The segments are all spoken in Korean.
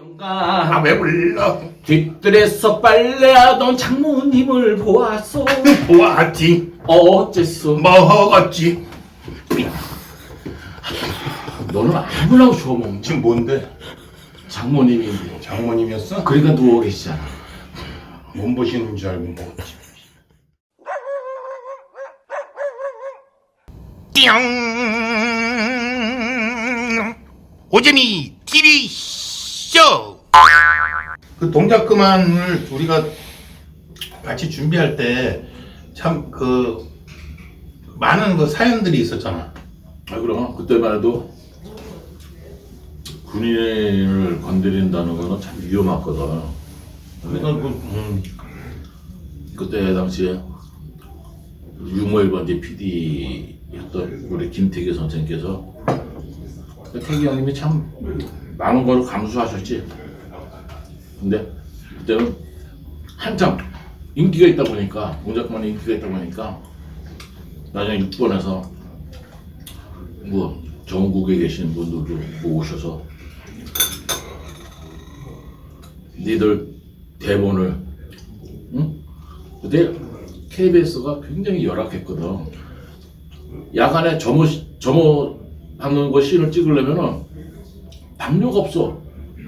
영감. 아왜 불러? 뒷뜰에서 빨래하던 장모님을 보았어 보았지. 어째서 먹었지? 너는 아무나 줘먹지 지금 뭔데? 장모님인데. 장모님이었어? 그러니까 누워 계시잖아. 몸 보시는 줄 알고 먹었지. 띵 오재미 TV 쇼. 그 동작 그만을 우리가 같이 준비할 때 참 그 많은 그 사연들이 있었잖아. 아 그럼 그때만 해도 군인을 건드린다는 거는 참 위험하거든 그러니까 그, 음, 그때 당시에 유모일반지 PD였던 우리 김태기 선생님께서 태기 형님이 참 많은 걸 감수하셨지. 근데 그때는 한참 인기가 있다 보니까 공작만 인기가 있다 보니까 나중에 6번에서 뭐 전국에 계신 분들도 모으셔서 니들 대본을 응? 그때 KBS가 굉장히 열악했거든. 야간에 점호 점호 하는 거 씬을 찍으려면은 담요가 없어.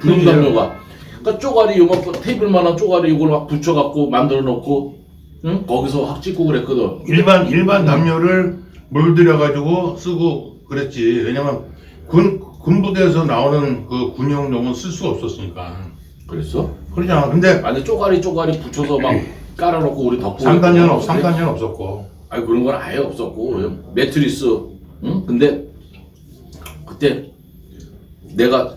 구름 담요가. 그러니까 쪼가리 요만큼 테이블만한 쪼가리 이걸 막 붙여갖고 만들어 놓고 응? 거기서 확 찍고 그랬거든. 일반 일반 담요를 물들여 가지고 쓰고 그랬지. 왜냐면 군 군부대에서 나오는 그 군용용은 쓸 수가 없었으니까. 그랬어? 그러잖아. 근데 아니 쪼가리 쪼가리 붙여서 막 깔아놓고 우리 덮고. 상단년 없. 상단년 없었고. 아니 그런 건 아예 없었고 매트리스 응 근데 그때 내가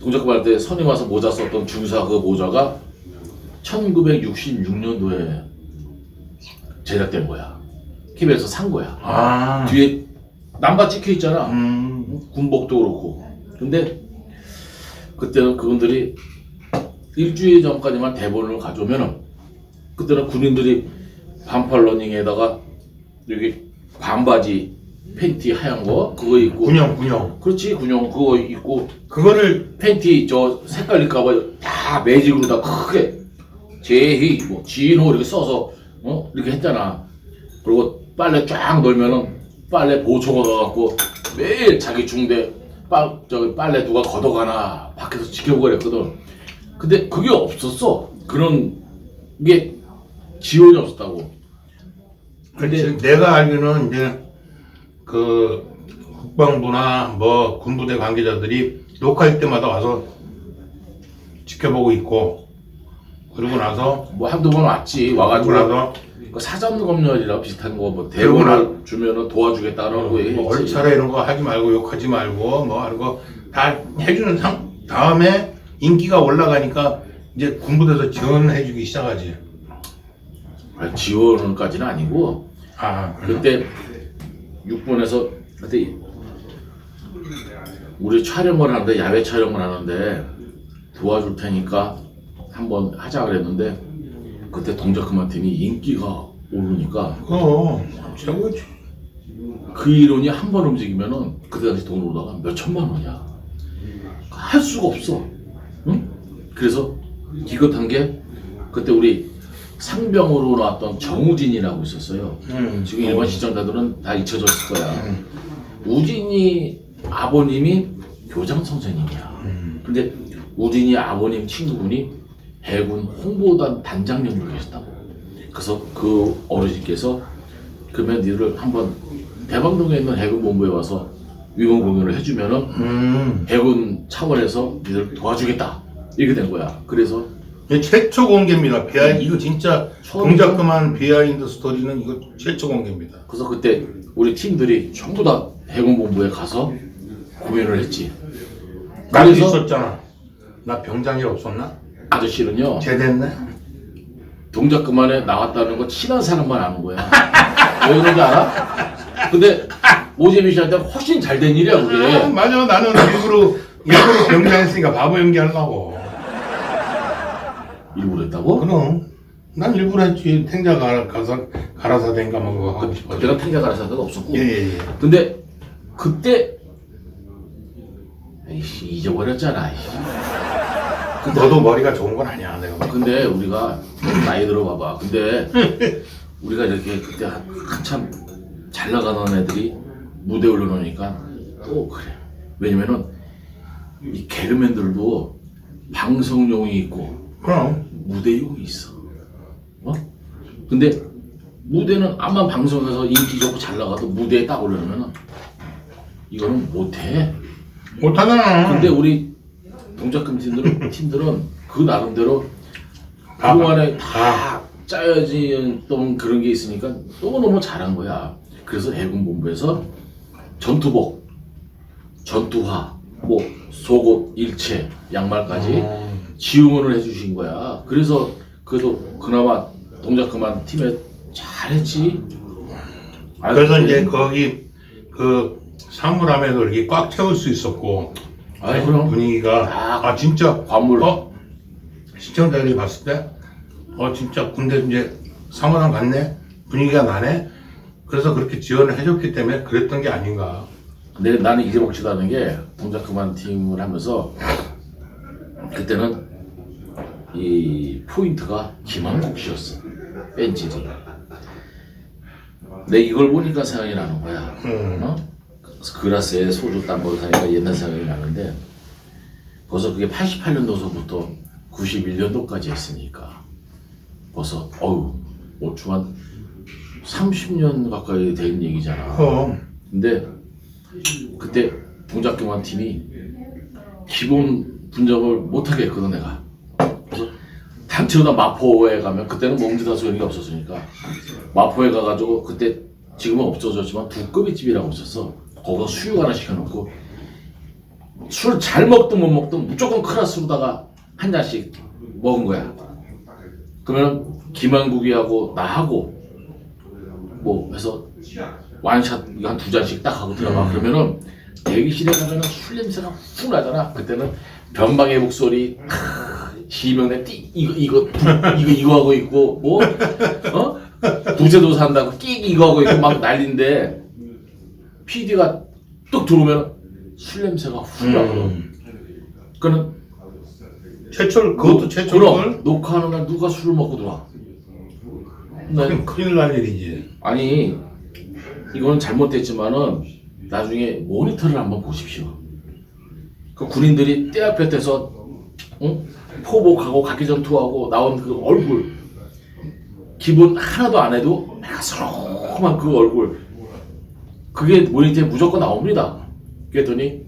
동작금 할때 선임 와서 모자 썼던 중사 그 모자가 1966년도에 제작된 거야 KBS에서 산 거야 아. 뒤에 남바 찍혀 있잖아 음. 군복도 그렇고 근데 그때는 그분들이 일주일 전까지만 대본을 가져오면은 그때는 군인들이 반팔 러닝에다가 여기 반바지 팬티 하얀 거 그거 입고. 군용 군용. 그렇지? 군용 그거 입고. 그거를 팬티 저 색깔일까봐 다 매직으로 다 크게. 제희 뭐 진호 이렇게 써서 어? 이렇게 했잖아. 그리고 빨래 쫙 널면은 빨래 보초가 가갖고 매일 자기 중대 빨 저기 빨래 누가 걷어가나 밖에서 지켜보고 그랬거든. 근데 그게 없었어. 그런 게 지원이 없었다고. 근데 내가 알기로는 이제 그 국방부나 뭐 군부대 관계자들이 녹화할 때마다 와서 지켜보고 있고 그러고 나서 뭐 한두 번 왔지. 와가지고 나서 그 사전 검열이랑 비슷한 거 뭐 대본을 주면은 얘기했지. 뭐 얼차례 이런 거 하지 말고 욕하지 말고 뭐 하는 거 다 해주는 상 다음에 인기가 올라가니까 이제 군부대에서 지원해주기 시작하지. 아니, 지원까지는 아니고. 아 그때 6번에서 그때 우리 촬영을 하는데 야외 촬영을 하는데 도와줄 테니까 한번 하자 그랬는데 그때 동작 그만 팀이 인기가 오르니까 어 최고지. 그 이론이 한 번 움직이면은 그때 당시 돈으로다가 몇 천만 원이야. 할 수가 없어. 응? 그래서 기껏한 게 그때 우리 상병으로 나왔던 정우진이라고 있었어요. 음. 지금 일반 시청자들은 다 잊혀졌을 거야. 우진이 아버님이 교장 선생님이야. 음. 근데 우진이 아버님 친구분이 해군 홍보단 단장님으로 계셨다고. 그래서 그 어르신께서 그러면 니를 한번 대방동에 있는 해군 본부에 와서 위문 공연을 해주면은 음. 해군 차원에서 니들 도와주겠다. 이렇게 된 거야. 그래서 이게 최초 공개입니다. 비하 이거 진짜 처음이죠? 동작 그만 비하인드 스토리는 이거 최초 공개입니다. 그래서 그때 우리 팀들이 전부 다 해군 본부에 가서 공연을 했지. 나도 그래서 있었잖아. 나 병장이 없었나? 아저씨는요 제대했네. 동작 그만에 나왔다는 거 친한 사람만 아는 거야. 왜 그런지 알아? 근데 오재민 씨한테 훨씬 잘 된 일이야 아, 그게. 맞아. 나는 일부러 일부러 병장했으니까 바보 연기하려고. 일부러 했다고? 그럼 난 일부러 했지. 탱자 가, 가서 가라사대인가 뭐 그거 하고 싶어. 그때가 탱자 가라사도 없었고. 예예 예. 근데 그때 에이씨 잊어버렸잖아. 이씨. 너도 머리가 좋은 건 아니야 내가 봐. 근데 우리가 나이 들어봐봐. 근데 우리가 이렇게 그때 한, 한참 잘 나가던 애들이 무대 올려놓으니까 또 그래. 왜냐면은 이 개그맨들도 방송용이 있고 그럼 무대용이 있어. 어? 근데 무대는 암만 방송 에서 인기 좋고 잘 나가도 무대에 딱 올려놓으면 이거는 못해. 못하잖아. 근데 우리 동작금 팀들은 팀들은 그 나름대로 아, 그동안에 다 짜여진 그런 게 있으니까 너무너무 잘한 거야. 그래서 해군 본부에서 전투복, 전투화, 뭐 속옷, 일체, 양말까지 음. 지원을 해주신 거야. 그래서 그래도 그나마 동작 그만 팀에 잘했지. 아유, 그래서 그래. 이제 거기 그 사물함에도 이렇게 꽉 채울 수 있었고 아이, 그럼. 분위기가 아, 아 진짜 관물. 어 시청자들이 봤을 때 어 진짜 군대 이제 사물함 갔네 분위기가 나네 그래서 그렇게 지원을 해줬기 때문에 그랬던 게 아닌가 근데 나는 잊어먹지도 않은 게 동작 그만 팀을 하면서 그때는 이 포인트가 김한국 씨였어. 벤질이. 내 이걸 보니까 생각이 나는 거야. 음. 어? 그라스에 소주 땀벌을 사니까 옛날 생각이 나는데 벌써 그게 88년도서부터 91년도까지 했으니까 벌써 어우 오추 한 30년 가까이 된 얘기잖아. 그럼 근데 그때 동작경환 팀이 기본 분석을 못하게 했거든 내가 다 마포에 가면 그때는 몽지다수 이런 게 없었으니까. 마포에 가가지고 그때 지금은 없어졌지만 두꺼비 집이라고 있었어 거기서 수육 하나 시켜놓고 술 잘 먹든 못 먹든 무조건 클라스로다가 한 잔씩 먹은 거야. 그러면 김한국이하고 나하고 뭐 해서 완샷 한 두 잔씩 딱 하고 들어가. 그러면은 대기실에 가면은 술 냄새가 훅 나잖아. 그때는 변방의 목소리 크, 지명대 띠 이거 이거 이거 이거 하고 있고 뭐 어? 부채도 산다고 끼 이거 하고 있고 막 난리인데 PD가 뚝 들어오면 술 냄새가 훅 나거든 음. 그는 최철 그것도 최철 걸 그럼 녹화하는 날 누가 술을 먹고 들어와 나 큰일 날 일이지 아니 이거는 잘못됐지만은 나중에 모니터를 한번 보십시오. 그 군인들이 때 앞에 떼서 응? 포복하고 각기전투하고 나온 그 얼굴 기본 하나도 안 해도 매서름한 그 얼굴 그게 모니터에 무조건 나옵니다. 그랬더니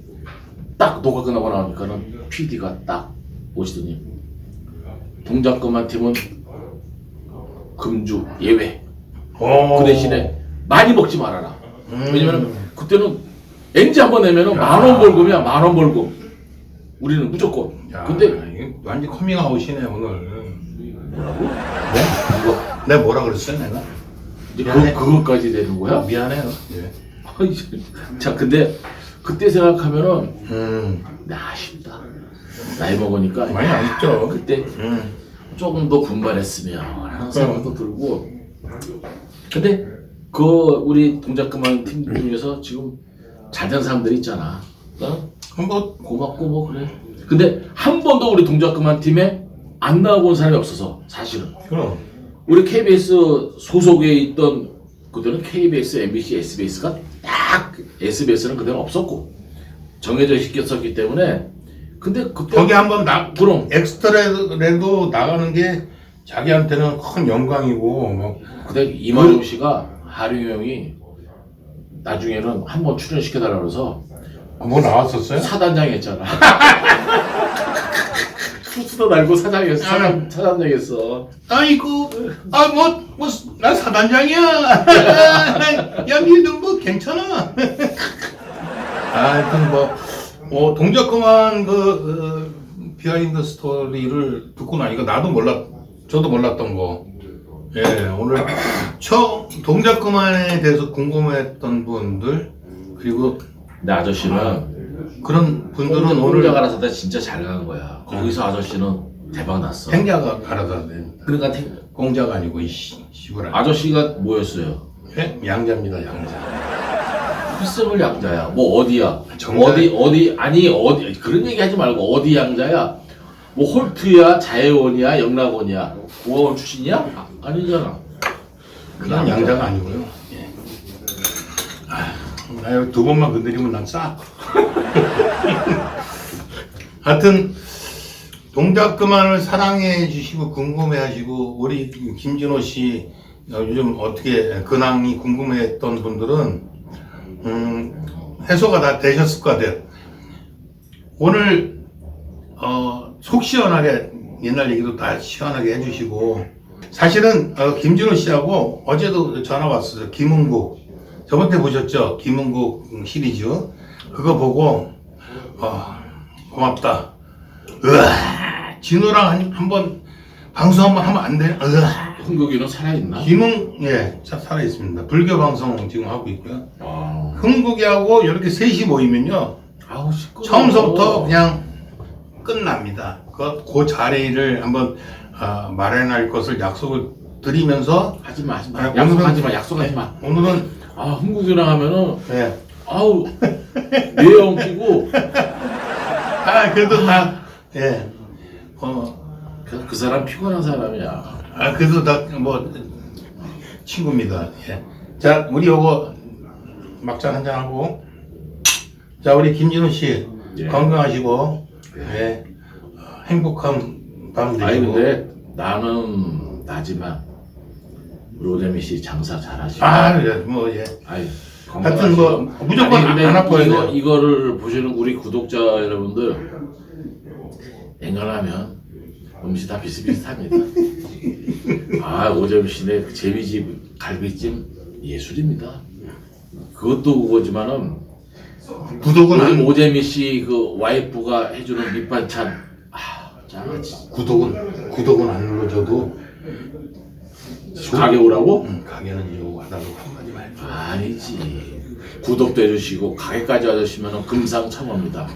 딱 녹화 끝나고 나오니까는 PD가 딱 오시더니 동작금한 팀은 금주 예외 어. 그 대신에 많이 먹지 말아라. 음. 왜냐면 그때는 NG 한번 내면은 만 원 벌금이야 만 원 벌금. 우리는 무조건. 야, 근데 이게 완전 커밍아웃이네 오늘 뭐라고? 네? 이거 내가 뭐라 그랬어 내가 이제 미안해. 그 그것까지 되는 거야? 미안해요 예. 아이, 자 근데 그때 생각하면은 음 나 아쉽다. 나이 먹으니까 많이 아쉽죠 그때 음. 조금 더 분발했으면 하는 생각도 들고. 근데 그 우리 동작 그만 팀 중에서 지금 잘 된 사람들이 있잖아. 어? 한번 고맙고 뭐 그래. 근데 한 번도 우리 동작 그만 팀에 안 나와본 사람이 없어서 사실은. 그럼. 우리 KBS 소속에 있던 그때는 KBS, MBC, SBS가 딱 SBS는 그때는 없었고 정해져 있었기 때문에. 근데 그때 거기 한번 나 그럼. 엑스트라라도 나가는 게 자기한테는 큰 영광이고 뭐. 그때 이만용 씨가 하룡이 형이 나중에는 한번 출연시켜달라 그래서 뭐 나왔었어요? 사단장 했잖아. 투수도 날고 사장 했어. 사장, 사단장 했어. 아이고 아 뭐뭐나 사단장이야 야 니들 뭐 괜찮아 하여튼 뭐 어, 동작그만 그 어, 비하인드 스토리를 듣고 나니까 나도 몰랐 저도 몰랐던 거 예, 오늘 처 동작그만에 대해서 궁금했던 분들 그리고 근데 아저씨는 그런 분들은 오늘 혼자 가라사다 진짜 잘간 거야. 거기서 아저씨는 대박 났어. 행자가 가라다 네. 그러니까 탱- 공자가 아니고 이씨 시부라 아저씨가 뭐였어요? 예? 양자입니다 양자 필승을 양자야. 뭐 어디야? 정자- 어디 어디 아니 어디 그런 얘기 하지 말고 어디 양자야? 뭐 홀트야, 자해원이야, 영락원이야, 고아원 출신이야? 아, 아니잖아. 그냥 양자가 아니고요. 예. 아, 나두 번만 건드리면 난 싸. 하여튼 동작 그만을 사랑해 주시고 궁금해 하시고 우리 김진호 씨 어, 요즘 어떻게 근황이 궁금했던 분들은 음, 해소가 다 되셨을 것 같아요. 오늘 어, 속 시원하게 옛날 얘기도 다 시원하게 해주시고 사실은 어, 김진호 씨하고 어제도 전화 왔어요. 김은국 저번 때 보셨죠? 김은국 시리즈 그거 보고 어, 고맙다. 으아, 진호랑 한- 한번 방송 한번 하면 안 돼? 으아. 흥국이는 살아있나? 김은 예, 자, 살아 있습니다. 불교 방송 지금 하고 있고요. 아, 흥국이하고 이렇게 셋이 모이면요. 아우 시끄러. 처음서부터 그냥 끝납니다. 그, 그 자리를 한번 아, 마련할 것을 약속을 드리면서 하지 마, 하지 마. 아, 약속하지 마, 약속하지 마. 오늘은 아, 흥국이랑 하면은 예. 아우 뇌영 끼고 아 그래도 다 예. 어, 그, 그 사람 피곤한 사람이야. 아 그래도 다 뭐 친구입니다. 예. 자 우리 요거 막장 한잔 하고 자 우리 김진우 씨 예. 건강하시고 예. 어, 행복한 밤 되시고 아니 근데 나는 나지만 로데미 씨 장사 잘하시고. 아, 예, 뭐 예. 아이, 하여튼 뭐 건강하시고. 무조건 아니, 근데 안 아파야 이거, 돼요. 이거를 보시는 우리 구독자 여러분들 앵간하면 음식 다 비슷비슷합니다. 아 오점 씨네 그 제비집 갈비찜 예술입니다. 그것도 그거지만은 구독은 우리 안 오재미 씨 그 와이프가 해주는 밑반찬 아 짱하지. 구독은 구독은 안 눌러줘도 가게 오라고? 음, 가게는 이거 와달라고 한마디 말죠. 아니지. 구독도 해주시고 가게까지 와주시면 금상첨화입니다.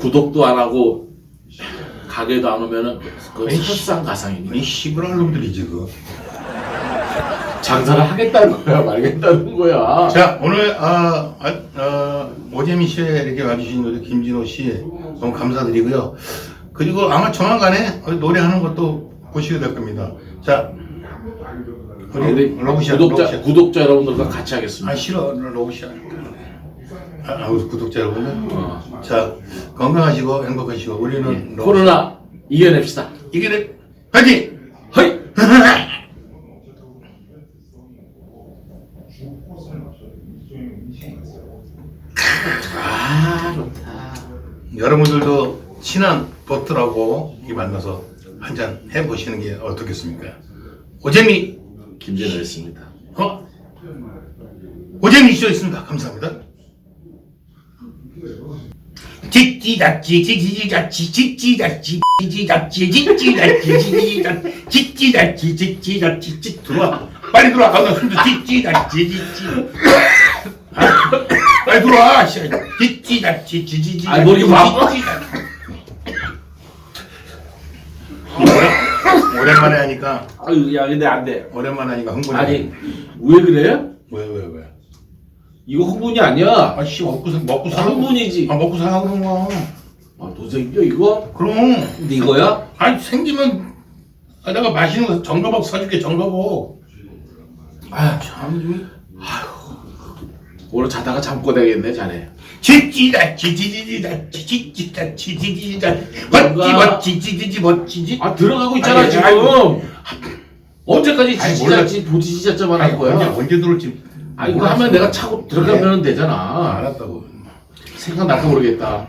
구독도 안 하고 가게도 안 오면은 그 에이씨. 설상가상이니 이 시부랄 놈들이지 그. 장사를 하겠다는 거야 말겠다는 거야. 자 오늘 아, 아, 아, 오재민 씨 이렇게 와주신 우리 김진호 씨 너무 감사드리고요. 그리고 아마 조만간에 노래하는 것도 보시게 될 겁니다. 자 우리 러브샷 구독자 러브샷. 구독자 여러분들과 같이 하겠습니다. 아 싫어 러브샷. 아, 아 우리 구독자 여러분들. 어. 자 건강하시고 행복하시고 우리는 러브- 코로나 이겨냅시다. 이게 돼. 파이팅! 허이. 아 좋다. 여러분들도 친한 버트라고 이 만나서 한잔 해보시는 게 어떻겠습니까? 오재미, 김진호였습니다. 어? 오재미 쇼였습니다. 감사합니다. 찌찌잡지, 찌찌잡지, 찌찌잡지, 찌찌잡지, 찌찌잡지, 찌찌잡지, 찌찌잡지, 찌찌잡지, 찌 들어와. 빨리 들어와. 가서 숨도 찌찌잡지, 찌찌. 아, 빨리 들어와. 아이, 머리 봐. 찌찌잡지. 오랜- 오랜만에 하니까 아유 야 근데 안 돼. 오랜만에 하니까 흥분이 아니 왜 그래? 왜왜 왜? 이거 흥분이 아니야. 아씨 먹고 사 먹고 사 흥분이지. 아 먹고 살라고 그런 거 아 도생겨 이거? 그럼 근데 이거야? 아니 생기면 아, 내가 맛있는 거 정가복 사줄게 정가복 아참 오늘 자다가 잠꼬 되겠네 자네. 지찌다 지지지지다 지지지다 지지지지다 멋지 멋지 지지지 멋지지 아 들어가고 있잖아 아니, 지금. 언제까지 아니, 몰라. 지지자 지 보지지자자만 할 거야? 언제 언제 들어올지 아니 이거 하면 내가 차고 들어가면 되잖아. 아, 알았다고 생각날까 모르겠다.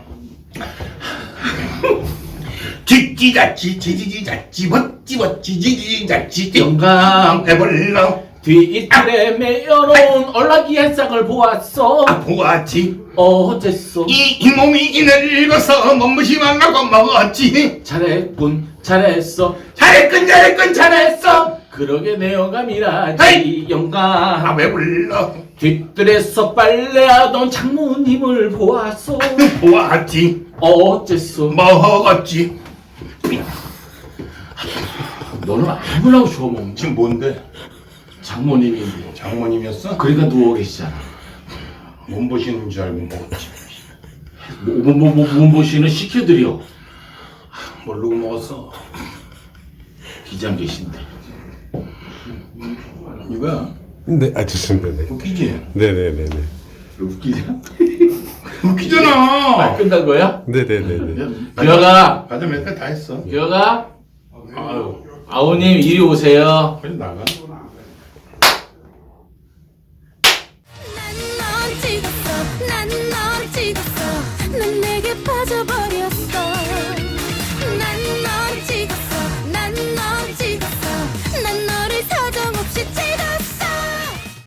지지다 지지지지다 지멋지 멋지 지지지다 지지 영감 해볼라 뒤이틀에 매여놓은 얼라기 한 쌍을 보았어. 아 보았지? 어째서? 이, 이 몸이 늙어서 몸무심한 거고 먹었지. 잘했군 잘했어. 잘했군 잘했군 잘했어. 그러게 내 영감이라지! 영감. 아 왜 불러? 뒷뜰에서 빨래하던 장모님을 보았어. 보았지. 어째서? 먹었지. 너는 아무나 줘먹지 지금 뭔데 장모님인데 장모님이었어? 그러니까 누워 계시잖아 몸 보시는 줄 알고 먹었지 몸보시는 시켜드려 모르고 먹었어. 기장 계신데. 이거야. 네, 아 좋습니다. 네. 웃기지? 네, 네, 네, 네. 웃기냐? 웃기잖아. 끝난 거야? 네, 네, 네, 네. 기어가, 몇개다 했어. 기어가. 아유, 아우님 이리 오세요. 빨리 나가.